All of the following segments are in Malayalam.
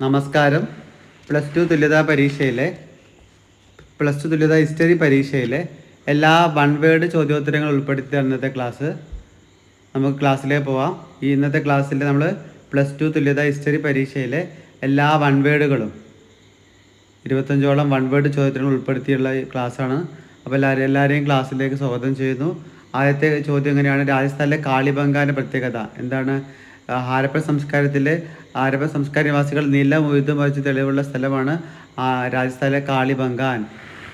നമസ്കാരം. പ്ലസ് ടു തുല്യതാ പരീക്ഷയിലെ പ്ലസ് ടു തുല്യതാ ഹിസ്റ്ററി പരീക്ഷയിലെ എല്ലാ വൺ വേർഡ് ചോദ്യോത്തരങ്ങൾ ഉൾപ്പെടുത്തിയ ഇന്നത്തെ ക്ലാസ് നമുക്ക് ക്ലാസ്സിലേക്ക് പോവാം. ഈ ഇന്നത്തെ ക്ലാസ്സിൽ നമ്മൾ പ്ലസ് ടു തുല്യതാ ഹിസ്റ്ററി പരീക്ഷയിലെ എല്ലാ വൺ വേർഡുകളും ഇരുപത്തഞ്ചോളം വൺ വേർഡ് ചോദ്യങ്ങൾ ഉൾപ്പെടുത്തിയുള്ള ക്ലാസ്സാണ്. അപ്പോൾ എല്ലാവരും എല്ലാവരെയും ക്ലാസ്സിലേക്ക് സ്വാഗതം ചെയ്യുന്നു. ആദ്യത്തെ ചോദ്യം എങ്ങനെയാണ്? രാജസ്ഥാനിലെ കാളിബംഗാന്റെ പ്രത്യേകത എന്താണ്? ഹാരപ്പൻ സംസ്കാരത്തിലെ ഹാരപ്പൻ സംസ്കാര നിവാസികൾ നില ഉഴുതു മറിച്ച് തെളിവുള്ള സ്ഥലമാണ് രാജസ്ഥാനിലെ കാളിബംഗാൻ.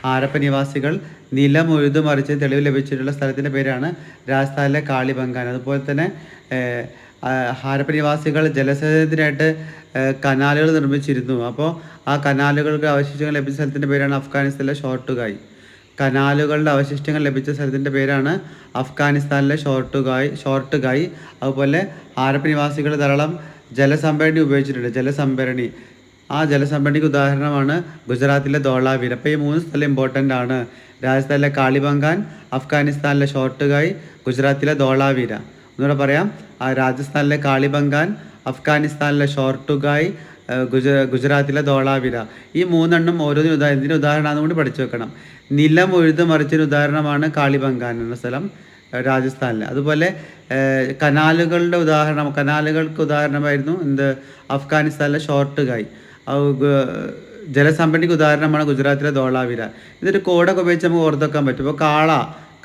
ഹാരപ്പൻ നിവാസികൾ നിലം ഉഴുതു മറിച്ച് തെളിവ് ലഭിച്ചിട്ടുള്ള സ്ഥലത്തിന്റെ പേരാണ് രാജസ്ഥാനിലെ കാളിബംഗാൻ. അതുപോലെ തന്നെ ഹാരപ്പൻ നിവാസികൾ ജലസേചനത്തിനായിട്ട് കനാലുകൾ നിർമ്മിച്ചിരുന്നു. അപ്പോൾ ആ കനാലുകൾക്ക് അവശിഷ്ടങ്ങൾ ലഭിച്ച സ്ഥലത്തിന്റെ പേരാണ് അഫ്ഗാനിസ്ഥാനിലെ ഷോർട്ടുഗായ്. കനാലുകളുടെ അവശിഷ്ടങ്ങൾ ലഭിച്ച സ്ഥലത്തിന്റെ പേരാണ് അഫ്ഗാനിസ്ഥാനിലെ ഷോർട്ടുകായ് ഷോർട്ടുകായ് അതുപോലെ ഹാരപ്പൻ നിവാസികൾ ധാരാളം ജലസംഭരണി ഉപയോഗിച്ചിട്ടുണ്ട്. ജലസംഭരണി. ആ ജലസംഭരണിക്ക് ഉദാഹരണമാണ് ഗുജറാത്തിലെ ധോളാവീർ അപ്പോൾ ഈ മൂന്ന് സ്ഥലം ഇമ്പോർട്ടന്റ് ആണ്. രാജസ്ഥാനിലെ കാളിബംഗാൻ അഫ്ഗാനിസ്ഥാനിലെ ഷോർട്ടുകായ് ഗുജറാത്തിലെ ധോളാവീര ഒന്നുകൂടെ പറയാം. ആ രാജസ്ഥാനിലെ കാളിബംഗാൻ അഫ്ഗാനിസ്ഥാനിലെ ഗുജ ഗുജറാത്തിലെ ധോളാവില ഈ മൂന്നെണ്ണം ഓരോന്നിനും ഉദാഹരണം ഇതിന്റെ ഉദാഹരണം കൂടി പഠിച്ചു വെക്കണം. നിലം ഉഴുത് മറിച്ചൊരു ഉദാഹരണമാണ് കാളിബംഗാൻ എന്ന സ്ഥലം രാജസ്ഥാനിൽ അതുപോലെ കനാലുകളുടെ ഉദാഹരണം കനാലുകൾക്ക് ഉദാഹരണമായിരുന്നു എന്ത്? അഫ്ഗാനിസ്ഥാനിലെ ഷോർട്ട് ഗായ്. ജലസമ്പണിക്ക് ഉദാഹരണമാണ് ഗുജറാത്തിലെ ധോളാവിര. ഇതൊരു കോഡൊക്കെ ഉപയോഗിച്ച് നമുക്ക് ഓർത്തെക്കാൻ പറ്റും. അപ്പോൾ കാള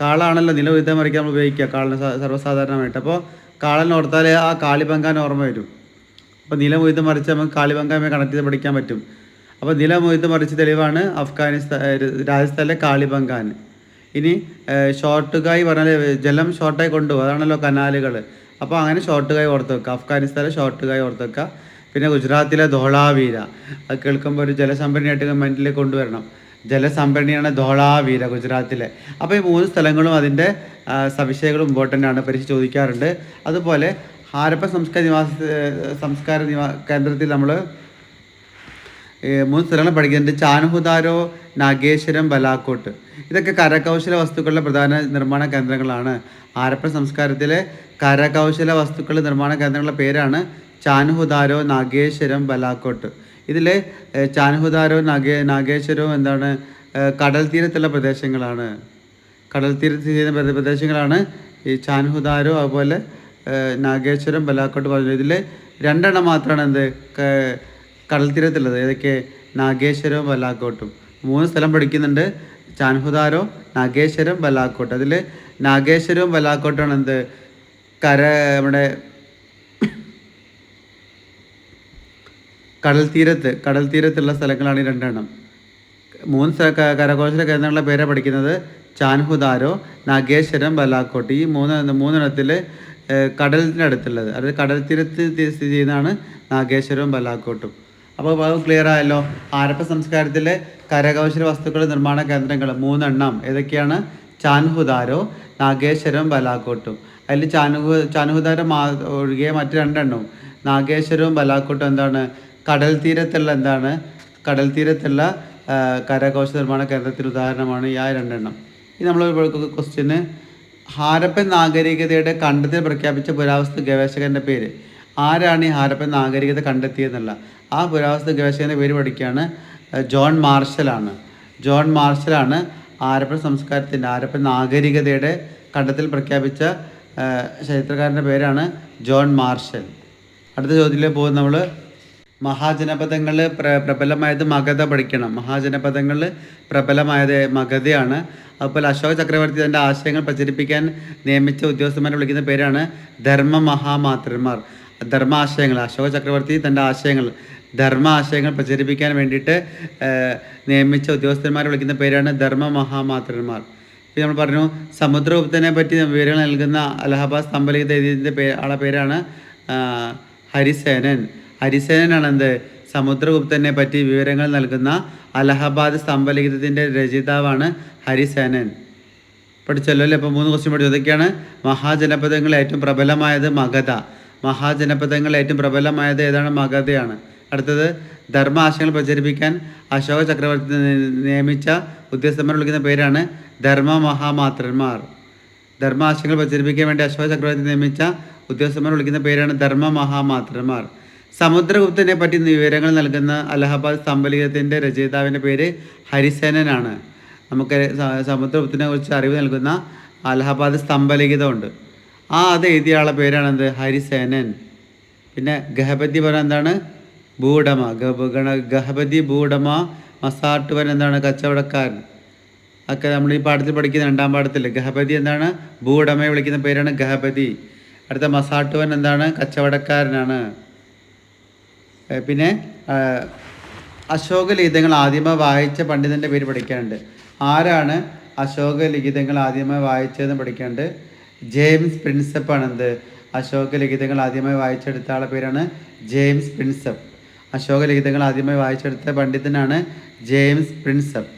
കാളാണല്ലോ നിലം ഉഴുത മറിക്കാൻ നമ്മൾ ഉപയോഗിക്കുക കാളിന് സർവസാധാരണമായിട്ട്. അപ്പോൾ കാളൻ ഓർത്താൽ ആ കാളിബംഗാൻ ഓർമ്മ വരും. അപ്പോൾ നില മൊയ്ത് മറിച്ച് നമുക്ക് കാളിബംഗാമെ കണക്ട് ചെയ്ത് പഠിക്കാൻ പറ്റും. അപ്പോൾ നില മൊയ്ത് മറിച്ച് തെളിവാണ് അഫ്ഗാനിസ്ഥാൻ രാജസ്ഥാനിലെ കാളിബംഗാൻ. ഇനി ഷോർട്ടുകായി പറഞ്ഞാൽ ജലം ഷോർട്ടായി കൊണ്ടുപോകും. അതാണല്ലോ കനാലുകൾ അപ്പോൾ അങ്ങനെ ഷോർട്ടുകായി ഓർത്ത് വെക്കുക. അഫ്ഗാനിസ്ഥാനിലെ ഷോർട്ടുകായി ഓർത്ത് വെക്കുക. പിന്നെ ഗുജറാത്തിലെ ധോളാവീര. അത് കേൾക്കുമ്പോൾ ഒരു ജലസംഭരണിയായിട്ട് ഗവൺമെന്റിലേക്ക് കൊണ്ടുവരണം. ജലസംഭരണിയാണ് ധോളാവീര ഗുജറാത്തിലെ. അപ്പോൾ ഈ മൂന്ന് സ്ഥലങ്ങളും അതിന്റെ സവിശേഷങ്ങളും ഇമ്പോർട്ടന്റ് ആണ്. പരീക്ഷ ചോദിക്കാറുണ്ട്. അതുപോലെ ഹാരപ്പ സംസ്കാര നിവാസ സംസ്കാര നിവാ കേന്ദ്രത്തിൽ നമ്മൾ മൂന്ന് സ്ഥലങ്ങൾ പഠിക്കുന്നുണ്ട്. ചാനുഹുദാരോ നാഗേശ്വരം ബലാക്കോട്ട്. ഇതൊക്കെ കരകൗശല വസ്തുക്കളുടെ പ്രധാന നിർമ്മാണ കേന്ദ്രങ്ങളാണ്. ആരപ്പ സംസ്കാരത്തിലെ കരകൗശല വസ്തുക്കളുടെ നിർമ്മാണ കേന്ദ്രങ്ങളുടെ പേരാണ് ചാനുഹുദാരോ നാഗേശ്വരം ബലാക്കോട്ട്. ഇതിൽ ചാനുഹുദാരോ നാഗേ നാഗേശ്വരവും എന്താണ് കടൽ തീരത്തുള്ള പ്രദേശങ്ങളാണ്. കടൽ തീരത്ത് ചെയ്യുന്ന പ്രദേശങ്ങളാണ് ഈ ചാൻഹുദാരോ അതുപോലെ നാഗേശ്വരം ബലാക്കോട്ട് പറഞ്ഞു ഇതിൽ രണ്ടെണ്ണം മാത്രമാണ് എന്ത് കടൽത്തീരത്തുള്ളത് കടൽ തീരത്തുള്ളത്. ഏതൊക്കെ? നാഗേശ്വരവും ബലാക്കോട്ടും. മൂന്ന് സ്ഥലം പഠിക്കുന്നുണ്ട്. ചാൻഹുദാരോ നാഗേശ്വരം ബലാക്കോട്ട്. അതിൽ നാഗേശ്വരവും ബലാക്കോട്ടാണ് എന്ത് കര നമ്മുടെ കടൽ തീരത്ത് കടൽ തീരത്തുള്ള സ്ഥലങ്ങളാണ് ഈ രണ്ടെണ്ണം. മൂന്ന് കരകൗശല കേന്ദ്രങ്ങളുടെ പേരാണ് പഠിക്കുന്നത് ചാൻഹുദാരോ നാഗേശ്വരം ബലാക്കോട്ട്. ഈ മൂന്ന് മൂന്നെണ്ണത്തിൽ കടലിന്റെ അടുത്തുള്ളത് അതായത് കടൽ തീരത്ത് സ്ഥിതി ചെയ്യുന്നതാണ് നാഗേശ്വരവും ബലാക്കോട്ടും. അപ്പോൾ അത് ക്ലിയർ ആയല്ലോ? ആരപ്പ സംസ്കാരത്തിലെ കരകൗശല വസ്തുക്കളുടെ നിർമ്മാണ കേന്ദ്രങ്ങൾ മൂന്നെണ്ണം. ഏതൊക്കെയാണ്? ചാൻഹുദാരോ നാഗേശ്വരം ബലാക്കോട്ടും. അതിൽ ചാനുഹു ചാനുഹുദാരം ഒഴികെ മറ്റ് രണ്ടെണ്ണവും നാഗേശ്വരവും ബലാക്കോട്ടും എന്താണ്? കടൽ തീരത്തുള്ള എന്താണ്? കടൽ തീരത്തുള്ള കരകൗശല നിർമ്മാണ കേന്ദ്രത്തിന് ഉദാഹരണമാണ് ഈ ആ രണ്ടെണ്ണം. ഇത് നമ്മൾ ക്വസ്റ്റ്യന് ഹാരപ്പൻ നാഗരികതയുടെ കണ്ടെത്തൽ പ്രഖ്യാപിച്ച പുരാവസ്തു ഗവേഷകന്റെ പേര്. ആരാണ് ഈ ഹാരപ്പൻ നാഗരികത കണ്ടെത്തിയെന്നുള്ള ആ പുരാവസ്തു ഗവേഷകന്റെ പേര് പഠിക്കുകയാണ് ജോൺ മാർഷലാണ് ജോൺ മാർഷലാണ് ആരപ്പൻ സംസ്കാരത്തിന്റെ ആരപ്പൻ നാഗരികതയുടെ കണ്ടെത്തൽ പ്രഖ്യാപിച്ച ചരിത്രകാരന്റെ പേരാണ് ജോൺ മാർഷൽ. അടുത്ത ചോദ്യത്തിലേക്ക് പോകും നമ്മൾ മഹാജനപദങ്ങളിൽ പ്ര പ്രബലമായത് മഗധ പഠിക്കണം. മഹാജനപദങ്ങളിൽ പ്രബലമായത് മഗധയാണ്. അതുപോലെ അശോക ചക്രവർത്തി തന്റെ ആശയങ്ങൾ പ്രചരിപ്പിക്കാൻ നിയമിച്ച ഉദ്യോഗസ്ഥന്മാരെ വിളിക്കുന്ന പേരാണ് ധർമ്മ മഹാമാത്രന്മാർ ധർമ്മ ആശയങ്ങൾ അശോക ചക്രവർത്തി തന്റെ ആശയങ്ങൾ ധർമ്മ ആശയങ്ങൾ പ്രചരിപ്പിക്കാൻ വേണ്ടിയിട്ട് നിയമിച്ച ഉദ്യോഗസ്ഥന്മാരെ വിളിക്കുന്ന പേരാണ് ധർമ്മ മഹാമാത്രന്മാർ ഇപ്പം നമ്മൾ പറഞ്ഞു സമുദ്രഗുപ്തനെ പറ്റി വിവരങ്ങൾ നൽകുന്ന അലഹബാദ് സ്തംഭലിഖിത എഴുതിയതിന്റെ പേ ആളെ പേരാണ് ഹരിസേനൻ. ഹരിസേനനാണ് എന്ത് സമുദ്രഗുപ്തനെ പറ്റി വിവരങ്ങൾ നൽകുന്ന അലഹബാദ് സ്തംഭലിഖിതത്തിന്റെ രചയിതാവാണ് ഹരിസേനൻ. പഠിച്ചല്ലോ അല്ലേ? അപ്പോൾ മൂന്ന് ക്വസ്റ്റ്യൻ പഠിച്ചു. ഇതൊക്കെയാണ് മഹാജനപദങ്ങളിൽ ഏറ്റവും പ്രബലമായത് മഗധ. മഹാജനപദങ്ങളിൽ ഏറ്റവും പ്രബലമായത് ഏതാണ്? മഗധയാണ്. അടുത്തത് ധർമ്മ ആശയങ്ങൾ പ്രചരിപ്പിക്കാൻ അശോക ചക്രവർത്തി നിയമിച്ച ഉദ്യോഗസ്ഥന്മാർ വിളിക്കുന്ന പേരാണ് ധർമ്മ മഹാമാത്രന്മാർ ധർമ്മ ആശയങ്ങൾ പ്രചരിപ്പിക്കാൻ വേണ്ടി അശോക ചക്രവർത്തി നിയമിച്ച ഉദ്യോഗസ്ഥന്മാർ വിളിക്കുന്ന പേരാണ് ധർമ്മ മഹാമാത്രന്മാർ സമുദ്രഗുപ്തനെ പറ്റി വിവരങ്ങൾ നൽകുന്ന അലഹബാദ് സ്തംഭലിഖിതത്തിന്റെ രചയിതാവിന്റെ പേര് ഹരിസേനനാണ്. നമുക്ക് സമുദ്രഗുപ്തനെ കുറിച്ച് അറിവ് നൽകുന്ന അലഹബാദ് സ്തംഭലിഖിതമുണ്ട് ആ അത് എഴുതിയ ആളെ പേരാണെന്ത്? ഹരിസേനൻ. പിന്നെ ഗഹപതി പറഞ്ഞ എന്താണ്? ഭൂടമ ഗണ- ഗഹപതി ഭൂടമ മസാട്ടുവൻ എന്താണ്? കച്ചവടക്കാരൻ. ഒക്കെ നമ്മൾ ഈ പാഠത്തിൽ പഠിക്കുന്ന രണ്ടാം പാഠത്തിൽ. ഗഹപതി എന്താണ്? ഭൂടമയെ വിളിക്കുന്ന പേരാണ് ഗഹപതി. അടുത്ത മസാട്ടുവൻ എന്താണ്? കച്ചവടക്കാരനാണ്. പിന്നെ അശോകലിഖിതങ്ങൾ അശോക ലിഖിതങ്ങൾ ആദ്യമായി വായിച്ച പണ്ഡിതന്റെ പേര് പഠിക്കാനുണ്ട്. ആരാണ് അശോക ലിഖിതങ്ങൾ ആദ്യമായി വായിച്ചതെന്ന് പഠിക്കാനുണ്ട്? ജെയിംസ് ആണ് എന്ത് അശോക ലിഖിതങ്ങൾ ആദ്യമായി വായിച്ചെടുത്ത ആളെ പേരാണ് ജെയിംസ് പ്രിൻസപ്പ്. അശോക ലിഖിതങ്ങൾ ആദ്യമായി വായിച്ചെടുത്ത പണ്ഡിതനാണ് ജെയിംസ് പ്രിൻസപ്പ്.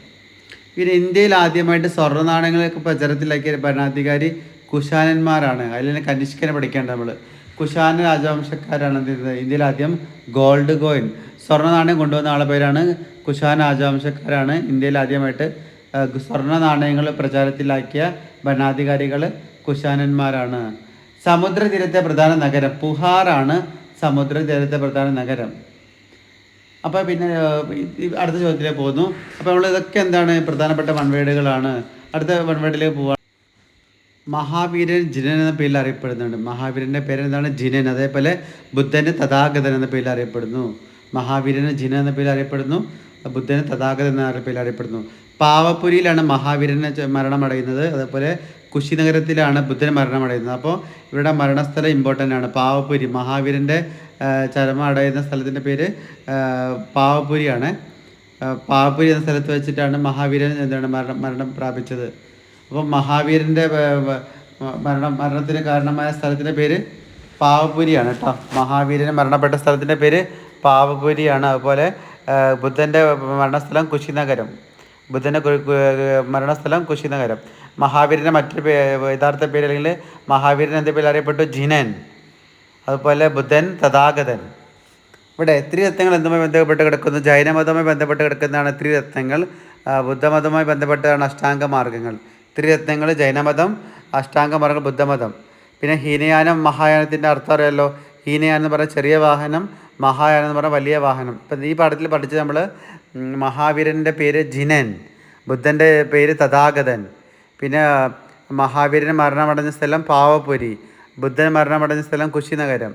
പിന്നെ ഇന്ത്യയിൽ ആദ്യമായിട്ട് സ്വർണ നാണയങ്ങളൊക്കെ പ്രചാരത്തിലാക്കിയ ഭരണാധികാരി കുശാലന്മാരാണ്. അതിൽ തന്നെ കനിഷ്കനെ പഠിക്കേണ്ട നമ്മൾ കുശാന രാജവംശക്കാരാണ് എന്ത് ചെയ്തത്? ഇന്ത്യയിൽ ആദ്യം ഗോൾഡ് കോയിൻ. സ്വർണ നാണയം കൊണ്ടുവന്ന ആളെ പേരാണ് കുശാന രാജവംശക്കാരാണ് ഇന്ത്യയിൽ ആദ്യമായിട്ട് സ്വർണ നാണയങ്ങൾ പ്രചാരത്തിലാക്കിയ ഭരണാധികാരികൾ കുശാനന്മാരാണ്. സമുദ്രതീരത്തെ പ്രധാന നഗരം പുഹാറാണ് സമുദ്രതീരത്തെ പ്രധാന നഗരം. അപ്പോൾ പിന്നെ അടുത്ത ചോദ്യത്തിലേക്ക് പോകുന്നു. അപ്പോൾ നമ്മൾ ഇതൊക്കെ എന്താണ്? പ്രധാനപ്പെട്ട വൺവേഡുകളാണ് അടുത്ത വൺവേഡിലേക്ക് പോവാം മഹാവീരൻ ജിനൻ എന്ന പേരിൽ അറിയപ്പെടുന്നുണ്ട്. മഹാവീരന്റെ പേര് എന്താണ് ജിനൻ. അതേപോലെ ബുദ്ധന് തഥാഗതൻ എന്ന പേരിൽ അറിയപ്പെടുന്നു. മഹാവീരന് ജിനൻ എന്ന പേരിൽ അറിയപ്പെടുന്നു. ബുദ്ധന് തഥാഗതൻ എന്ന പേരിൽ അറിയപ്പെടുന്നു. പാവപുരിയിലാണ് മഹാവീരന് മരണമടയുന്നത്. അതേപോലെ കുശിനഗരത്തിലാണ് ബുദ്ധൻ മരണമടയുന്നത്. അപ്പോൾ ഇവരുടെ മരണസ്ഥലം ഇമ്പോർട്ടന്റ് ആണ്. പാവപുരി മഹാവീരന്റെ ചരമം അടയുന്ന സ്ഥലത്തിന്റെ പേര് പാവപുരിയാണ്. പാവപുരി എന്ന സ്ഥലത്ത് വെച്ചിട്ടാണ് മഹാവീരൻ എന്താണ് മരണം മരണം പ്രാപിച്ചത്. അപ്പം മഹാവീരന്റെ മരണം മരണത്തിന് കാരണമായ സ്ഥലത്തിന്റെ പേര് പാവപുരിയാണ് കേട്ടോ. മഹാവീരന് മരണപ്പെട്ട സ്ഥലത്തിന്റെ പേര് പാവപുരിയാണ്. അതുപോലെ ബുദ്ധന്റെ മരണസ്ഥലം കുശിനഗരം. ബുദ്ധന്റെ മരണസ്ഥലം കുശിനഗരം. മഹാവീരന്റെ മറ്റൊരു പേ യഥാർത്ഥ പേര് അല്ലെങ്കിൽ മഹാവീരൻ എന്ന പേരിൽ അറിയപ്പെട്ടു ജിനൻ. അതുപോലെ ബുദ്ധൻ തഥാഗതൻ. ഇവിടെ ത്രിരത്നങ്ങൾ എന്തുമായി ബന്ധപ്പെട്ട് കിടക്കുന്നു? ജൈനമതവുമായി ബന്ധപ്പെട്ട് കിടക്കുന്നതാണ് ത്രിരത്നങ്ങൾ രത്നങ്ങൾ. ബുദ്ധമതവുമായി ബന്ധപ്പെട്ടതാണ് അഷ്ടാംഗ മാർഗങ്ങൾ. ത്രിരത്നങ്ങൾ ജൈനമതം അഷ്ടാംഗ മാർഗം ബുദ്ധമതം. പിന്നെ ഹീനയാനം മഹായാനത്തിന്റെ അർത്ഥം അറിയാമല്ലോ ഹീനയാനം എന്ന് പറഞ്ഞാൽ ചെറിയ വാഹനം മഹായാനം എന്ന് പറഞ്ഞാൽ വലിയ വാഹനം. ഇപ്പം ഈ പാഠത്തിൽ പഠിച്ച് നമ്മൾ മഹാവീരന്റെ പേര് ജിനൻ ബുദ്ധന്റെ പേര് തഥാഗതൻ. പിന്നെ മഹാവീരൻ മരണമടഞ്ഞ സ്ഥലം പാവപുരി ബുദ്ധൻ മരണമടഞ്ഞ സ്ഥലം കുശിനഗരം.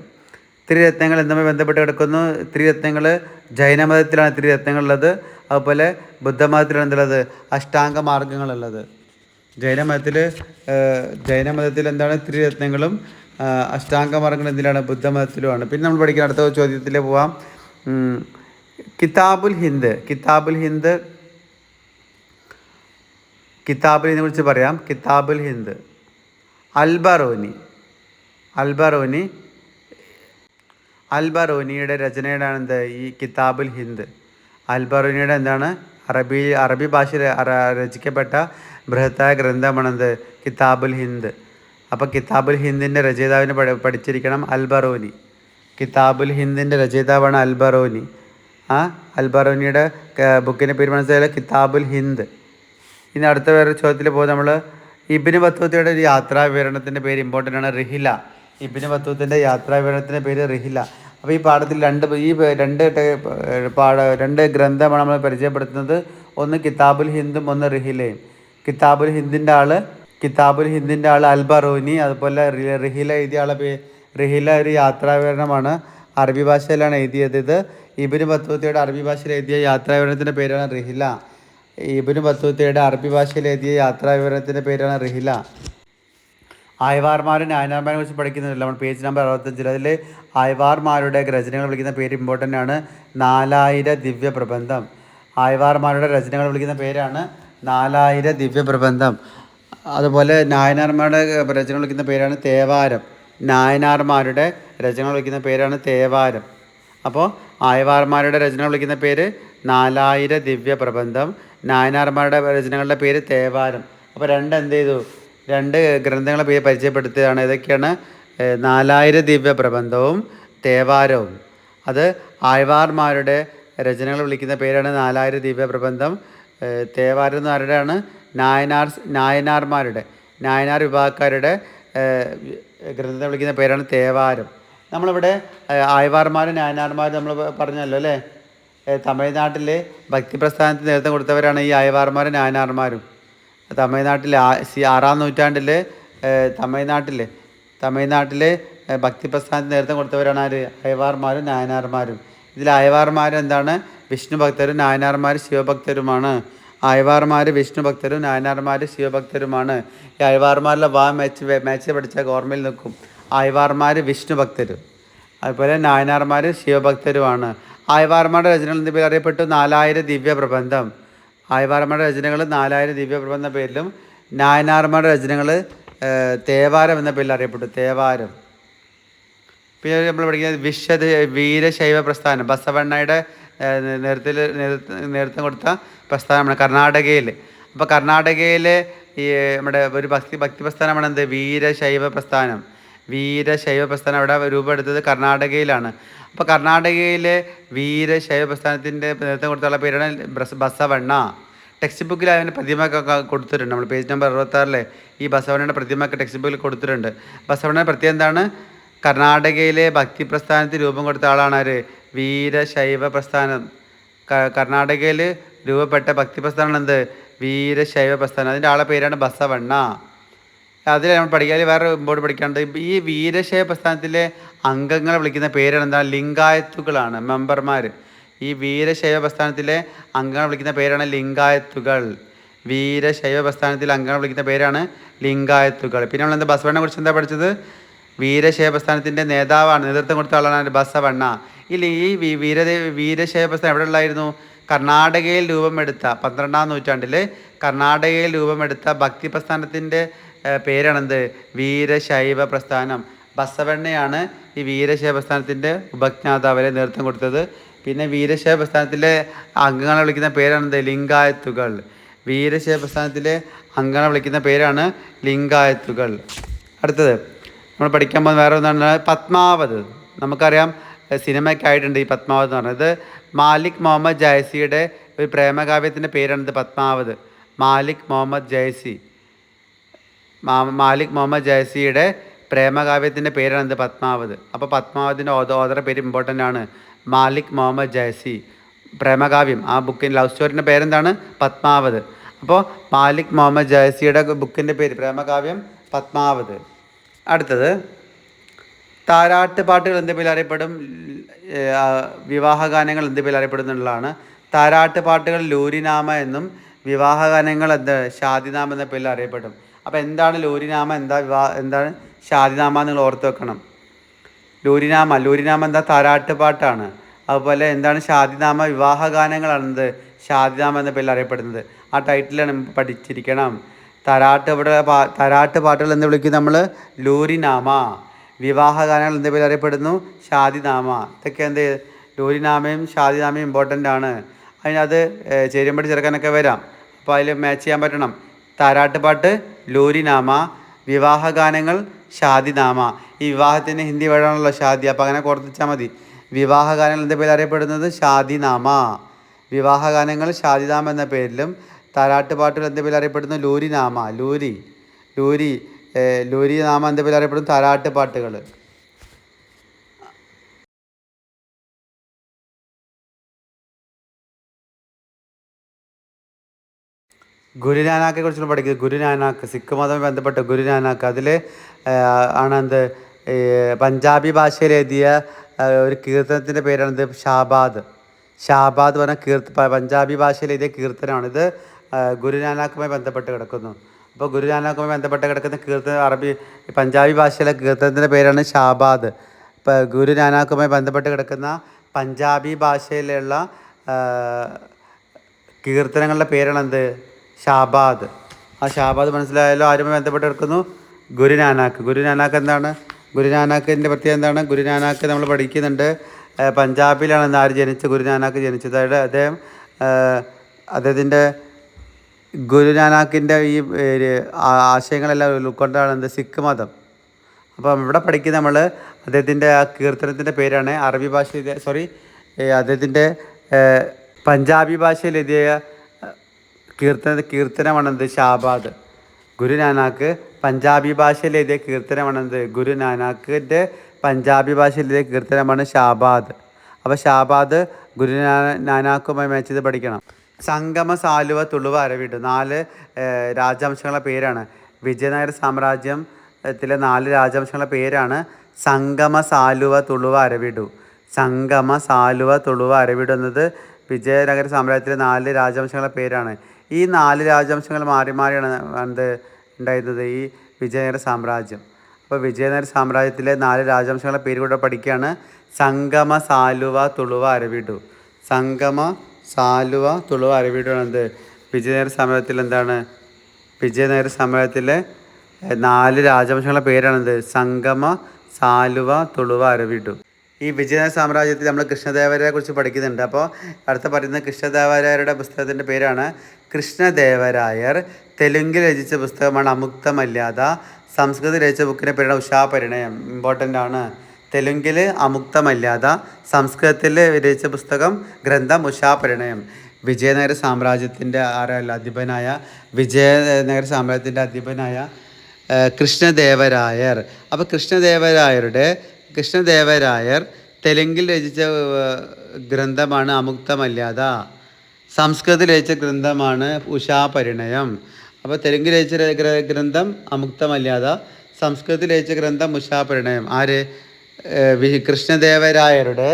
ത്രിരത്നങ്ങൾ എന്തുമായി ബന്ധപ്പെട്ട് കിടക്കുന്നു? ത്രിരത്നങ്ങൾ ജൈനമതത്തിലാണ് ത്രിരത്നങ്ങളുള്ളത് അതുപോലെ ബുദ്ധമതത്തിലാണ് എന്തുള്ളത്? അഷ്ടാംഗ മാർഗങ്ങളുള്ളത് ജൈനമതത്തിൽ ജൈനമതത്തിൽ എന്താണ് ത്രിരത്നങ്ങളും ആ, എന്തിനാണ് മാർഗങ്ങൾ എന്തിലാണ് ബുദ്ധമതത്തിലുമാണ്. പിന്നെ നമ്മൾ പഠിക്കുന്ന അടുത്ത ചോദ്യത്തിൽ പോവാം. കിതാബുൽ ഹിന്ദ്. കിതാബുൽ ഹിന്ദ് കിതാബിനെ കുറിച്ച് പറയാം. കിതാബുൽ ഹിന്ദ്. അൽബറോനി. അൽബറോനി അൽബറോനിയുടെ രചനയുടെയാണ് എന്ത്? ഈ കിതാബുൽ ഹിന്ദ്. അൽബറോനിയുടെ എന്താണ്? അറബി അറബി അറ- രചിക്കപ്പെട്ട ബൃഹത്തായ ഗ്രന്ഥമാണെന്ത് കിതാബുൽ ഹിന്ദ്. അപ്പോൾ കിതാബുൽ ഹിന്ദിന്റെ രചയിതാവിനെ പഠി- പഠിച്ചിരിക്കണം അൽബറോനി. കിതാബുൽ ഹിന്ദിന്റെ രചയിതാവാണ് അൽബറോനി. ആ അൽബറോനിയുടെ ബുക്കിനെ പേര് മനസ്സിലായാലും കിതാബുൽ ഹിന്ദ്. ഇനി അടുത്ത വേറെ ചോദ്യത്തിൽ പോകും നമ്മൾ ഇബിന് ബത്തൂത്തയുടെ ഒരു യാത്രാ വിവരണത്തിന്റെ പേര് ഇമ്പോർട്ടന്റ് ആണ് റിഹില. ഇബിന് ബത്തൂത്തിന്റെ യാത്രാ വിവരണത്തിന്റെ പേര് റിഹില. അപ്പോൾ ഈ പാഠത്തിൽ രണ്ട് ഈ രണ്ട് പാഠ രണ്ട് ഗ്രന്ഥമാണ് നമ്മൾ പരിചയപ്പെടുത്തുന്നത്. ഒന്ന് കിതാബുൽ ഹിന്ദും ഒന്ന് റിഹിലയും. കിതാബുൽ ഹിന്ദിന്റെ ആൾ കിതാബുൽ ഹിന്ദിന്റെ ആൾ അൽബറൂനി അതുപോലെ റിഹില എഴുതിയ ആളെ പേ റിഹില ഒരു യാത്രാ വിവരണമാണ് അറബി ഭാഷയിലാണ് എഴുതിയത് ഇത്. ഇബിന് ബത്തൂത്തയുടെ അറബി ഭാഷയിൽ എഴുതിയ യാത്രാ വിവരണത്തിന്റെ പേരാണ് റിഹില. ഇബിന് ബത്തൂത്തയുടെ അറബി ഭാഷയിൽ എഴുതിയ യാത്രാ വിവരണത്തിന്റെ പേരാണ് റിഹില. ആയവാർമാരും നായനാർമാരെ കുറിച്ച് പഠിക്കുന്നില്ല നമ്മൾ പേജ് നമ്പർ അറുപത്തഞ്ചിൽ അതിൽ ആയവാർമാരുടെ രചനകൾ വിളിക്കുന്ന പേര് ഇമ്പോർട്ടന്റ് ആണ്. നാലായിര ദിവ്യ പ്രബന്ധം ആയവാർമാരുടെ രചനകൾ വിളിക്കുന്ന പേരാണ് നാലായിര ദിവ്യപ്രബന്ധം. അതുപോലെ നായനാർമാരുടെ രചനകൾ വിളിക്കുന്ന പേരാണ് തേവാരം. നായനാർമാരുടെ രചനകൾ വിളിക്കുന്ന പേരാണ് തേവാരം. അപ്പോൾ ആയവാർമാരുടെ രചന വിളിക്കുന്ന പേര് നാലായിര ദിവ്യ പ്രബന്ധം നായനാർമാരുടെ രചനകളുടെ പേര് തേവാരം. അപ്പോൾ രണ്ട് എന്ത് ചെയ്തു? രണ്ട് ഗ്രന്ഥങ്ങളെ പേര് പരിചയപ്പെടുത്തിയതാണ്. ഏതൊക്കെയാണ്? നാലായിര ദിവ്യ പ്രബന്ധവും തേവാരവും. അത് ആയവാർമാരുടെ രചനകൾ വിളിക്കുന്ന പേരാണ് നാലായിര ദിവ്യ പ്രബന്ധം ഏഹ്, തേവാരം എന്ന് ആരുടെയാണ്? നായനാർ നായനാർമാരുടെ നായനാർ വിഭാഗക്കാരുടെ ഗ്രന്ഥത്തെ വിളിക്കുന്ന പേരാണ് തേവാരം. നമ്മളിവിടെ ആയവാർമാരും നായനാർമാരും നമ്മൾ പറഞ്ഞല്ലോ അല്ലേ? തമിഴ്നാട്ടിൽ ഭക്തി പ്രസ്ഥാനത്തിന് നേതൃത്വം കൊടുത്തവരാണ് ഈ ആയവാർമാരും നായനാർമാരും. തമിഴ്നാട്ടിൽ ആറാം നൂറ്റാണ്ടിൽ തമിഴ്നാട്ടിൽ തമിഴ്നാട്ടിൽ ഭക്തി പ്രസ്ഥാനത്തിന് നേതൃത്വം കൊടുത്തവരാണ് ആര്? അയവാർമാരും നായനാർമാരും. ഇതിൽ അയവാർമാർ എന്താണ് വിഷ്ണു ഭക്തരും നായനാർമാർ ശിവഭക്തരുമാണ്. അയവാർമാർ വിഷ്ണു ഭക്തരും നായനാർമാർ ശിവഭക്തരുമാണ്. ഈ അയവാർമാരിലെ വാ മേച്ച് മാച്ച് പഠിച്ച ഓർമ്മയിൽ നിൽക്കും. അയവാർമാർ വിഷ്ണു ഭക്തരും അതുപോലെ നായനാർമാർ ശിവഭക്തരുമാണ്. ആയവാർമാരുടെ രചനകൾ എന്ന പേരിൽ അറിയപ്പെട്ടു? നാലായിരം ദിവ്യ പ്രബന്ധം. ആയവാർമാരുടെ രചനകൾ നാലായിരം ദിവ്യ പ്രബന്ധ പേരിലും നായനാർമാരുടെ രചനകൾ തേവാരം എന്ന പേരിൽ അറിയപ്പെട്ടു. തേവാരം. പിന്നെ നമ്മൾ പഠിക്കുന്നത് വിശ്വ വീരശൈവ പ്രസ്ഥാനം. ബസവണ്ണയുടെ നേതൃത്വത്തിൽ നേതൃത്വ- കൊടുത്ത പ്രസ്ഥാനമാണ് കർണാടകയിൽ അപ്പോൾ കർണാടകയിൽ ഈ നമ്മുടെ ഒരു ഭക്തി ഭക്തി പ്രസ്ഥാനമാണ് എന്ത്? വീരശൈവ പ്രസ്ഥാനം. വീരശൈവ പ്രസ്ഥാനം അവിടെ രൂപപ്പെടുത്തത് കർണാടകയിലാണ്. അപ്പോൾ കർണാടകയിലെ വീരശൈവ പ്രസ്ഥാനത്തിന്റെ നേതൃത്വം കൊടുത്തുള്ള പേരാണ് ബസവണ്ണ. ടെക്സ്റ്റ് ബുക്കിൽ അതിന്റെ പ്രതിമയക്ക കൊടുത്തിട്ടുണ്ട്. നമ്മൾ പേജ് നമ്പർ അറുപത്താറിലെ ഈ ബസവണ്ണയുടെ പ്രതിമയക്ക ടെക്സ്റ്റ് ബുക്കിൽ കൊടുത്തിട്ടുണ്ട്. ബസവണ്ണയുടെ പ്രത്യേകം എന്താണ്? കർണാടകയിലെ ഭക്തി പ്രസ്ഥാനത്തിന് രൂപം കൊടുത്ത ആളാണ് ആര്? വീരശൈവ പ്രസ്ഥാനം കർണാടകയിൽ രൂപപ്പെട്ട ഭക്തി പ്രസ്ഥാനം എന്ത്? വീരശൈവ പ്രസ്ഥാനം അതിന്റെ ആളെ പേരാണ് ബസവണ്ണ. അതിൽ നമ്മൾ പഠിക്കാൻ വേറെ ഇമ്പോർട്ട് പഠിക്കാനുണ്ട് ഈ വീരശൈവ പ്രസ്ഥാനത്തിലെ അംഗങ്ങളെ വിളിക്കുന്ന പേരാണ് എന്താ ലിംഗായത്തുകളാണ് മെമ്പർമാർ. ഈ വീരശൈവ പ്രസ്ഥാനത്തിലെ അംഗങ്ങളെ വിളിക്കുന്ന പേരാണ് ലിംഗായത്തുകൾ. വീരശൈവ പ്രസ്ഥാനത്തിലെ അംഗങ്ങളെ വിളിക്കുന്ന പേരാണ് ലിംഗായത്തുകൾ. പിന്നെ നമ്മൾ എന്താ ബസവണ്ണെ കുറിച്ച് എന്താ പഠിച്ചത്? വീരശൈവ പ്രസ്ഥാനത്തിന്റെ നേതാവാണ്. നേതൃത്വം കൊടുത്ത ആളാണ് ബസവണ്ണ. ഈ ലി- ഈ വി- വീരദേ വീരശൈവ എവിടെ ഉള്ളായിരുന്നു? കർണാടകയിൽ രൂപമെടുത്ത പന്ത്രണ്ടാം നൂറ്റാണ്ടിൽ കർണാടകയിൽ രൂപമെടുത്ത ഭക്തി പ്രസ്ഥാനത്തിന്റെ പേരാണെന്ത്? വീരശൈവ പ്രസ്ഥാനം. ബസവണ്ണയാണ് ഈ വീരശൈവ പ്രസ്ഥാനത്തിന്റെ നേതൃത്വം കൊടുത്തത്. പിന്നെ വീരശൈവ പ്രസ്ഥാനത്തിലെ അംഗങ്ങളെ വിളിക്കുന്ന പേരാണെന്ത്? ലിംഗായത്തുകൾ. വീരശൈവ പ്രസ്ഥാനത്തിലെ അംഗങ്ങളെ വിളിക്കുന്ന പേരാണ് ലിംഗായത്തുകൾ. അടുത്തത്. നമ്മൾ പഠിക്കാൻ പോകുന്ന വേറെ ഒന്നാണ് പത്മാവത്. നമുക്കറിയാം സിനിമയ്ക്കായിട്ടുണ്ട് ഈ പത്മാവത് എന്ന് പറഞ്ഞത് മാലിക് മുഹമ്മദ് ജയസിയുടെ ഒരു പ്രേമകാവ്യത്തിന്റെ പേരാണിത് പത്മാവത്. മാലിക് മുഹമ്മദ് ജയസി മാലിക് മുഹമ്മദ് ജയസിയുടെ പ്രേമകാവ്യത്തിന്റെ പേരാണിത് പത്മാവത്. അപ്പോൾ പത്മാവതിന്റെ ഓത ഓതറ പേര് ഇമ്പോർട്ടന്റ് ആണ്. മാലിക് മുഹമ്മദ് ജയസി പ്രേമകാവ്യം. ആ ബുക്കിന്റെ ലവ് സ്റ്റോറിന്റെ പേരെന്താണ്? പത്മാവത്. അപ്പോൾ മാലിക് മുഹമ്മദ് ജയസിയുടെ ബുക്കിന്റെ പേര് പ്രേമകാവ്യം പത്മാവത്. അടുത്തത്. താരാട്ട് പാട്ടുകൾ എന്ത് പേരിൽ അറിയപ്പെടും? വിവാഹ ഗാനങ്ങൾ വിവാഹഗാനങ്ങൾ എന്ത് പേരിൽ അറിയപ്പെടും എന്നുള്ളതാണ്. താരാട്ട് പാട്ടുകൾ ലൂരിനാമ എന്നും വിവാഹഗാനങ്ങൾ എന്ത് ഷാദിനാമ എന്ന പേരിൽ അറിയപ്പെടും. അപ്പോൾ എന്താണ് ലൂരിനാമ? എന്താ വിവാഹ എന്താണ് ഷാദിനാമ നിങ്ങൾ ഓർത്ത് വെക്കണം. ലൂരിനാമ ലൂരിനാമ എന്താ? താരാട്ട് പാട്ടാണ്. അതുപോലെ എന്താണ് ഷാദിനാമ? വിവാഹഗാനങ്ങളാണ് എന്ത്? ഷാദിനാമ എന്ന പേരിൽ അറിയപ്പെടുന്നത്. ആ ടൈറ്റിലാണ് പഠിച്ചിരിക്കണം. തരാട്ട് ഇവിടെ തരാട്ട് പാട്ടുകൾ എന്ന് വിളിക്കും നമ്മൾ ലൂരിനാമ. വിവാഹഗാനങ്ങൾ എന്ത് പേര് അറിയപ്പെടുന്നു. ഷാദിനാമ. ഇതൊക്കെ എന്ത് ലൂരിനാമയും ഷാദിനാമയും ഇമ്പോർട്ടന്റ് ആണ്. അതിനത് ഏഹ്, ചേരുമ്പടി ചെറുക്കാനൊക്കെ വരാം. അപ്പോൾ അതിൽ മാച്ച് ചെയ്യാൻ പറ്റണം. താരാട്ട് പാട്ട് ലൂരിനാമ. വിവാഹഗാനങ്ങൾ ഷാദിനാമ. ഈ വിവാഹത്തിന് ഹിന്ദി വേണമല്ലോ ഷാദി. അപ്പോൾ അങ്ങനെ ഓർത്തിച്ചാൽ മതി. വിവാഹഗാനങ്ങൾ എന്ന പേര് അറിയപ്പെടുന്നത് ഷാദിനാമ. വിവാഹഗാനങ്ങൾ ഷാദിനാമ എന്ന പേരിലും താരാട്ട് എന്താ പേരിൽ അറിയപ്പെടുന്നു? ലൂരി ലൂരി. ഏഹ്, ലൂരി നാമ എന്താ പേരിൽ അറിയപ്പെടുന്നു? താരാട്ട് പാട്ടുകൾ. ഗുരുനാനാക്കെ കുറിച്ചുള്ള പഠിക്കുന്നത് ഗുരുനാനാക്ക് സിഖ് മതവുമായി ബന്ധപ്പെട്ട ഗുരുനാനാക്ക്. അതിൽ ആണ് എന്ത് പഞ്ചാബി ഭാഷയിൽ എഴുതിയ ഒരു കീർത്തനത്തിന്റെ പേരാണിത് ഷാബാദ്. ഷാബാദ് പറഞ്ഞ കീർത്ത പഞ്ചാബി ഭാഷയിൽ എഴുതിയ കീർത്തനമാണ് ഇത് ആ, ഗുരുനാനാക്കുമായി ബന്ധപ്പെട്ട് കിടക്കുന്നു. അപ്പോൾ ഗുരുനാനാക്കുമായി ബന്ധപ്പെട്ട് കിടക്കുന്ന കീർത്തന അറബി പഞ്ചാബി ഭാഷയിലെ കീർത്തനത്തിന്റെ പേരാണ് ഷാബാദ്. ഇപ്പോൾ ഗുരുനാനാക്കുമായി ബന്ധപ്പെട്ട് കിടക്കുന്ന പഞ്ചാബി ഭാഷയിലുള്ള കീർത്തനങ്ങളുടെ പേരാണ് എന്ത് ഷാബാദ്. ആ ഷാബാദ് മനസ്സിലായാലോ? ആരുമായി ബന്ധപ്പെട്ട് കിടക്കുന്നു? ഗുരുനാനാക്ക്. ഗുരുനാനാക്ക് എന്താണ്? ഗുരുനാനാക്കിന്റെ പ്രത്യേകത എന്താണ്? ഗുരുനാനാക്ക് നമ്മൾ പഠിക്കുന്നുണ്ട്. പഞ്ചാബിലാണ് ആര് ജനിച്ച? ഗുരുനാനാക്ക് ജനിച്ചത് അതായത് അദ്ദേഹം അദ്ദേഹത്തിന്റെ ഗുരുനാനാക്കിന്റെ ഈ ആശയങ്ങളെല്ലാം ഉൾക്കൊണ്ടാണ് എന്ത് സിഖ് മതം. അപ്പം ഇവിടെ പഠിക്കുന്ന നമ്മൾ അദ്ദേഹത്തിന്റെ ആ കീർത്തനത്തിന്റെ പേരാണ് അറബി ഭാഷയിൽ സോറി അദ്ദേഹത്തിന്റെ പഞ്ചാബി ഭാഷയിൽ എഴുതിയ കീർത്തന കീർത്തനമാണെന്ത് ഷാബാദ് ഗുരുനാനാക്ക് പഞ്ചാബി ഭാഷയിൽ എഴുതിയ കീർത്തനമാണെന്ത് ഗുരുനാനാക്കിന്റെ പഞ്ചാബി ഭാഷയിൽ എഴുതിയ കീർത്തനമാണ് ഷാബാദ് അപ്പോൾ ഷാബാദ് ഗുരു നാ- നാനാക്കുമായി മാച്ച് ചെയ്ത് പഠിക്കണം. സംഗമ സാലുവ തുളുവ അരവിട്ടു നാല് രാജവംശങ്ങളുടെ പേരാണ്. വിജയനഗര സാമ്രാജ്യത്തിലെ നാല് രാജവംശങ്ങളുടെ പേരാണ് സംഗമ സാലുവ തുളുവ അരവിടു. സംഗമ സാലുവ തുളുവ അരവിടു എന്നത് വിജയനഗര സാമ്രാജ്യത്തിലെ നാല് രാജവംശങ്ങളുടെ പേരാണ്. ഈ നാല് രാജവംശങ്ങൾ മാറി മാറിയാണ് എന്ത് ഉണ്ടായിരുന്നത്? ഈ വിജയനഗര സാമ്രാജ്യം. അപ്പോൾ വിജയനഗര സാമ്രാജ്യത്തിലെ നാല് രാജവംശങ്ങളുടെ പേര് കൂടെ പഠിക്കുകയാണ് സംഗമ സാലുവ തുളുവ അരവിടു. സംഗമ സാലുവ തുളുവ അരവിടു എന്ത്? വിജയനഗര സമരത്തിൽ എന്താണ്? വിജയനഗര സമയത്തിലെ നാല് രാജവംശങ്ങളുടെ പേരാണെന്ത് സംഗമ സാലുവ തുളുവ അരവിടു ഈ വിജയനഗര സാമ്രാജ്യത്തിൽ നമ്മൾ കൃഷ്ണദേവരെ കുറിച്ച് പഠിക്കുന്നുണ്ട്. അപ്പോൾ അടുത്ത പറയുന്നത് കൃഷ്ണദേവരായരുടെ പുസ്തകത്തിന്റെ പേരാണ് കൃഷ്ണദേവരായർ. തെലുങ്കിൽ രചിച്ച പുസ്തകമാണ് അമുക്തമല്ലാത. സംസ്കൃതത്തിൽ രചിച്ച ബുക്കിന്റെ പേരാണ് ഉഷാപരിണയം ഇമ്പോർട്ടന്റ് ആണ് തെലുങ്കിൽ അമുക്തമല്യാത സംസ്കൃതത്തിൽ രചിച്ച പുസ്തകം ഗ്രന്ഥം ഉഷാപരിണയം വിജയനഗര സാമ്രാജ്യത്തിന്റെ ആരല്ല അധിപനായ വിജയനഗര സാമ്രാജ്യത്തിന്റെ അധിപനായ കൃഷ്ണദേവരായർ. അപ്പോൾ കൃഷ്ണദേവരായരുടെ കൃഷ്ണദേവരായർ തെലുങ്കിൽ രചിച്ച ഗ്രന്ഥമാണ് അമുക്തമല്യാത സംസ്കൃതത്തിൽ രചിച്ച ഗ്രന്ഥമാണ് ഉഷാപരിണയം അപ്പോൾ തെലുങ്കിൽ രചിച്ച ഗ്രന്ഥം അമുക്തമല്യാത സംസ്കൃതത്തിൽ രചിച്ച ഗ്രന്ഥം ഉഷാപരിണയം ആര്? കൃഷ്ണദേവരായരുടെ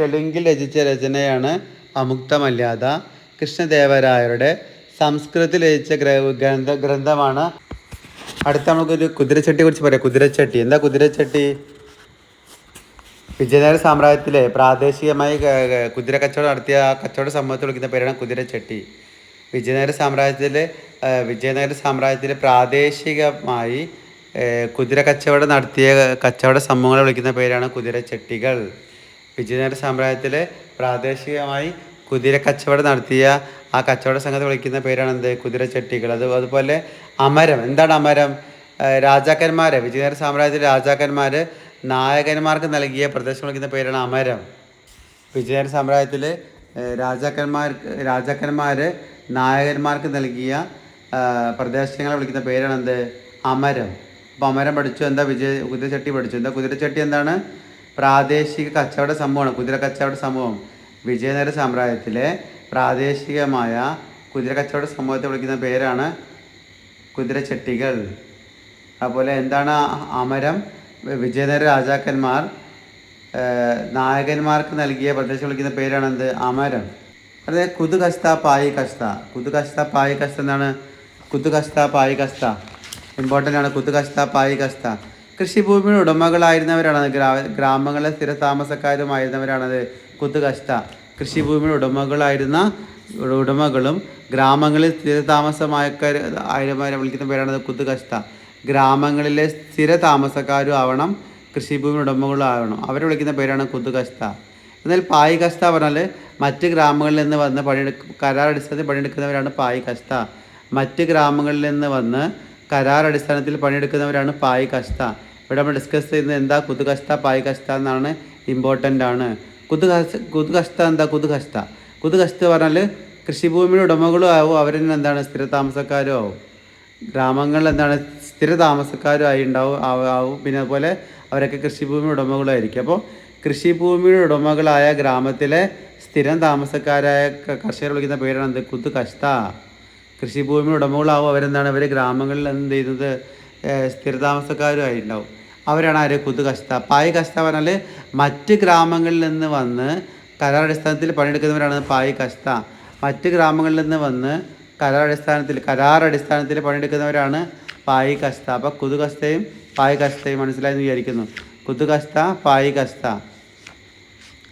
തെലുങ്കിൽ രചിച്ച രചനയാണ് അമുക്തമല്യാത കൃഷ്ണദേവരായരുടെ സംസ്കൃതത്തിൽ രചിച്ച ഗ്രന്ഥ ഗ്രന്ഥമാണ് അടുത്ത നമുക്കൊരു കുതിരച്ചട്ടിയെ കുറിച്ച് പറയാം. കുതിരച്ചട്ടി. എന്താ കുതിരച്ചട്ടി? വിജയനഗര സാമ്രാജ്യത്തിലെ പ്രാദേശികമായി കുതിര കച്ചവടം നടത്തിയ ആ കച്ചവട സംഭവത്തിൽ വിളിക്കുന്ന പേരാണ് കുതിരച്ചട്ടി. വിജയനഗര സാമ്രാജ്യത്തിലെ വിജയനഗര സാമ്രാജ്യത്തിലെ പ്രാദേശികമായി കുതിര കച്ചവടം നടത്തിയ കച്ചവട സമൂഹങ്ങളെ വിളിക്കുന്ന പേരാണ് കുതിര ചെട്ടികൾ. വിജയനഗര സാമ്രാജ്യത്തിലെ പ്രാദേശികമായി കുതിര കച്ചവടം നടത്തിയ ആ കച്ചവട സംഘത്തെ വിളിക്കുന്ന പേരാണ് എന്ത്? കുതിര ചെട്ടികൾ. അത് അതുപോലെ അമരം. എന്താണ് അമരം? രാജാക്കന്മാർ വിജയനഗര സാമ്രാജ്യത്തിലെ രാജാക്കന്മാർ നായകന്മാർക്ക് നൽകിയ പ്രദേശം വിളിക്കുന്ന പേരാണ് അമരം. വിജയനഗര സാമ്രാജ്യത്തിലെ രാജാക്കന്മാർ രാജാക്കന്മാർ നായകന്മാർക്ക് നൽകിയ പ്രദേശങ്ങളെ വിളിക്കുന്ന പേരാണ് എന്ത്? അമരം. അമരം പഠിച്ചു എന്താ വിജയ കുതിരച്ചട്ടി പഠിച്ചു. എന്താ കുതിരച്ചട്ടി എന്താണ്? പ്രാദേശിക കച്ചവട സംഭവമാണ്. കുതിര കച്ചവട സംഭവം. വിജയനഗര സാമ്രാജ്യത്തിലെ പ്രാദേശികമായ കുതിര കച്ചവട സംഭവത്തെ വിളിക്കുന്ന പേരാണ് കുതിരച്ചട്ടികൾ. അതുപോലെ എന്താണ് അമരം? വിജയനഗര രാജാക്കന്മാർ നായകന്മാർക്ക് നൽകിയ പ്രദേശം വിളിക്കുന്ന പേരാണ് എന്ത്? അമരം. അതായത് കുതു കസ്ത പായി കസ്ത കുതു കസ്ത പായി കസ്ത എന്താണ്? കുതു കസ്ത പായി കസ്ത ഇമ്പോർട്ടന്റ് ആണ്. കുത്തുകസ്ത കസ്ത പായി കസ്ത കൃഷിഭൂമിയുടെ ഉടമകളായിരുന്നവരാണ് ഗ്രാ ഗ്രാമങ്ങളിലെ സ്ഥിര താമസക്കാരുമായിരുന്നവരാണത് കുത്തുകസ്ത കസ്ത കൃഷിഭൂമിയുടെ ഉടമകളായിരുന്ന ഉടമകളും ഗ്രാമങ്ങളിൽ സ്ഥിര താമസമായക്കാർ ആയിരമാരെ വിളിക്കുന്ന പേരാണത് കുത്തുകസ്ത കസ്ത ഗ്രാമങ്ങളിലെ സ്ഥിര താമസക്കാരും ആവണം. കൃഷിഭൂമി ഉടമകളും ആവണം. അവരെ വിളിക്കുന്ന പേരാണ് കുതുകസ്ത എന്നാൽ പായി കസ്ത പറഞ്ഞാൽ മറ്റ് ഗ്രാമങ്ങളിൽ നിന്ന് വന്ന് പണിയെടുക്ക കരാർ അടിസ്ഥാനത്തിൽ പണിയെടുക്കുന്നവരാണ് പായി കസ്ത മറ്റ് ഗ്രാമങ്ങളിൽ നിന്ന് വന്ന് കരാർ അടിസ്ഥാനത്തിൽ പണിയെടുക്കുന്നവരാണ് പായ് കസ്ത ഇവിടെ നമ്മൾ ഡിസ്കസ് ചെയ്യുന്നത് എന്താ കുതുകസ്ത പായ് കസ്ത എന്നാണ് ഇമ്പോർട്ടന്റ് ആണ്. കുതുകസ് കുതുകസ്ത എന്താ കുതുകസ്ത കുതുകസ്ത പറഞ്ഞാൽ കൃഷിഭൂമിയുടെ ഉടമകളും ആവും. അവരെന്നെ എന്താണ് സ്ഥിര താമസക്കാരും ആവും. ഗ്രാമങ്ങളിൽ എന്താണ് സ്ഥിര താമസക്കാരും ആയി ഉണ്ടാവും ആവും. പിന്നെ അതുപോലെ അവരൊക്കെ കൃഷിഭൂമിയുടെ ഉടമകളായിരിക്കും അപ്പോൾ കൃഷിഭൂമിയുടെ ഉടമകളായ ഗ്രാമത്തിലെ സ്ഥിരം താമസക്കാരായ കർഷകർ വിളിക്കുന്ന പേരാണ് എന്ത്? കുത്തു കസ്ത കൃഷിഭൂമി ഉടമകളാവും. അവരെന്താണ്? അവർ ഗ്രാമങ്ങളിൽ എന്ത് ചെയ്യുന്നത്? സ്ഥിരതാമസക്കാരുമായിട്ടുണ്ടാവും അവരാണ് ആര് കുതു കസ്ത പായ് കസ്ത പറഞ്ഞാൽ മറ്റ് ഗ്രാമങ്ങളിൽ നിന്ന് വന്ന് കരാർ അടിസ്ഥാനത്തിൽ പണിയെടുക്കുന്നവരാണ് പായ് കസ്ത മറ്റ് ഗ്രാമങ്ങളിൽ നിന്ന് വന്ന് കരാർ അടിസ്ഥാനത്തിൽ പണിയെടുക്കുന്നവരാണ് പായ് കസ്ത അപ്പോൾ കുതു കസ്തയും പായ് കസ്തയും മനസ്സിലായെന്ന് വിചാരിക്കുന്നു. കുതു കസ്ത പായ് കസ്ത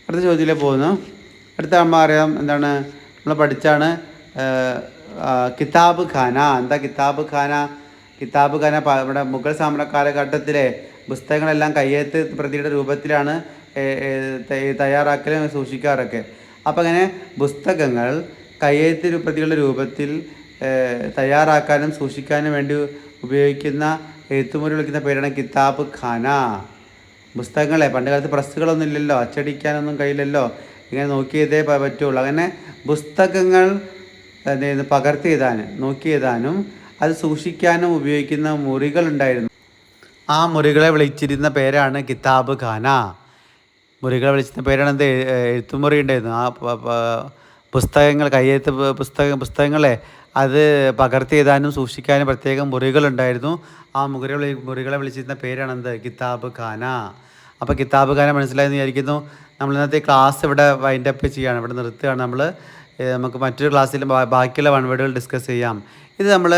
അടുത്ത ചോദ്യത്തിലേക്ക് പോകുന്നു. അടുത്ത നമ്മൾ അറിയാം എന്താണ്? നമ്മൾ പഠിച്ചാണ് കിതാബ് ഖാന. എന്താ കിതാബ് ഖാന? കിതാബ് ഖാന നമ്മുടെ മുഗൾ സാമ്രാ കാലഘട്ടത്തിലെ പുസ്തകങ്ങളെല്ലാം കയ്യെഴുത്ത് പ്രതിയുടെ രൂപത്തിലാണ് തയ്യാറാക്കലും സൂക്ഷിക്കാറൊക്കെ. അപ്പം അങ്ങനെ പുസ്തകങ്ങൾ കയ്യെഴുത്ത് പ്രതികളുടെ രൂപത്തിൽ തയ്യാറാക്കാനും സൂക്ഷിക്കാനും വേണ്ടി ഉപയോഗിക്കുന്ന എഴുത്തുമുറി വിളിക്കുന്ന പേരാണ് കിതാബ് ഖാന. പുസ്തകങ്ങളെ പണ്ട് കാലത്ത് പ്രസ്സുകളൊന്നും ഇല്ലല്ലോ അച്ചടിക്കാനൊന്നും കഴിയില്ലല്ലോ. ഇങ്ങനെ നോക്കിയതേ പറ്റുള്ളൂ. അങ്ങനെ പുസ്തകങ്ങൾ ചെയ്യുന്നു പകർത്തി എഴുതാൻ നോക്കി എഴുതാനും അത് സൂക്ഷിക്കാനും ഉപയോഗിക്കുന്ന മുറികളുണ്ടായിരുന്നു. ആ മുറികളെ വിളിച്ചിരുന്ന പേരാണ് കിതാബ് ഖാന മുറികളെ വിളിച്ചിരുന്ന പേരാണ് എന്ത്? എഴുത്തുമുറി ഉണ്ടായിരുന്നു. ആ പുസ്തകങ്ങൾ കയ്യെഴുത്ത് പുസ്തക പുസ്തകങ്ങളെ അത് പകർത്തി എഴുതാനും സൂക്ഷിക്കാനും പ്രത്യേകം മുറികളുണ്ടായിരുന്നു. ആ മുറികളെ മുറികളെ വിളിച്ചിരുന്ന പേരാണ് എന്ത്? കിതാബ് ഖാന അപ്പോൾ കിതാബ് ഖാന മനസ്സിലായെന്ന് വിചാരിക്കുന്നു. നമ്മൾ ഇന്നത്തെ ക്ലാസ് ഇവിടെ വൈൻഡപ്പ് ചെയ്യുകയാണ്. ഇവിടെ നിർത്തുകയാണ്. നമ്മൾ നമുക്ക് മറ്റൊരു ക്ലാസ്സിൽ ബാക്കിയുള്ള വൺവേഡുകൾ ഡിസ്കസ് ചെയ്യാം. ഇത് നമ്മൾ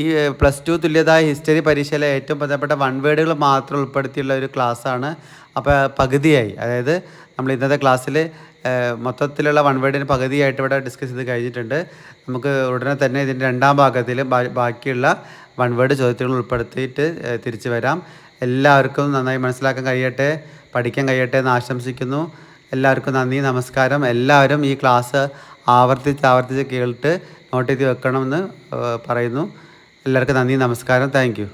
ഈ പ്ലസ് ടു തുല്യതായ ഹിസ്റ്ററി പരീക്ഷയിലെ ഏറ്റവും പ്രധാനപ്പെട്ട വൺ വേർഡുകൾ മാത്രം ഉൾപ്പെടുത്തിയുള്ള ഒരു ക്ലാസ്സാണ് അപ്പോൾ പകുതിയായി. അതായത് നമ്മൾ ഇന്നത്തെ ക്ലാസ്സിൽ മൊത്തത്തിലുള്ള വൺ വേർഡിന് പകുതിയായിട്ട് ഇവിടെ ഡിസ്കസ് ചെയ്ത് കഴിഞ്ഞിട്ടുണ്ട്. നമുക്ക് ഉടനെ തന്നെ ഇതിന്റെ രണ്ടാം ഭാഗത്തിൽ ബാക്കിയുള്ള വൺ വേർഡ് ചോദ്യങ്ങൾ ഉൾപ്പെടുത്തിയിട്ട് തിരിച്ചു വരാം. എല്ലാവർക്കും നന്നായി മനസ്സിലാക്കാൻ കഴിയട്ടെ പഠിക്കാൻ കഴിയട്ടെ എന്ന് ആശംസിക്കുന്നു. എല്ലാവർക്കും നന്ദി നമസ്കാരം. എല്ലാവരും ഈ ക്ലാസ് ആവർത്തിച്ച് ആവർത്തിച്ച് കേട്ട് നോട്ട് ചെയ്ത് വെക്കണമെന്ന് പറയുന്നു. എല്ലാവർക്കും നന്ദി നമസ്കാരം. താങ്ക്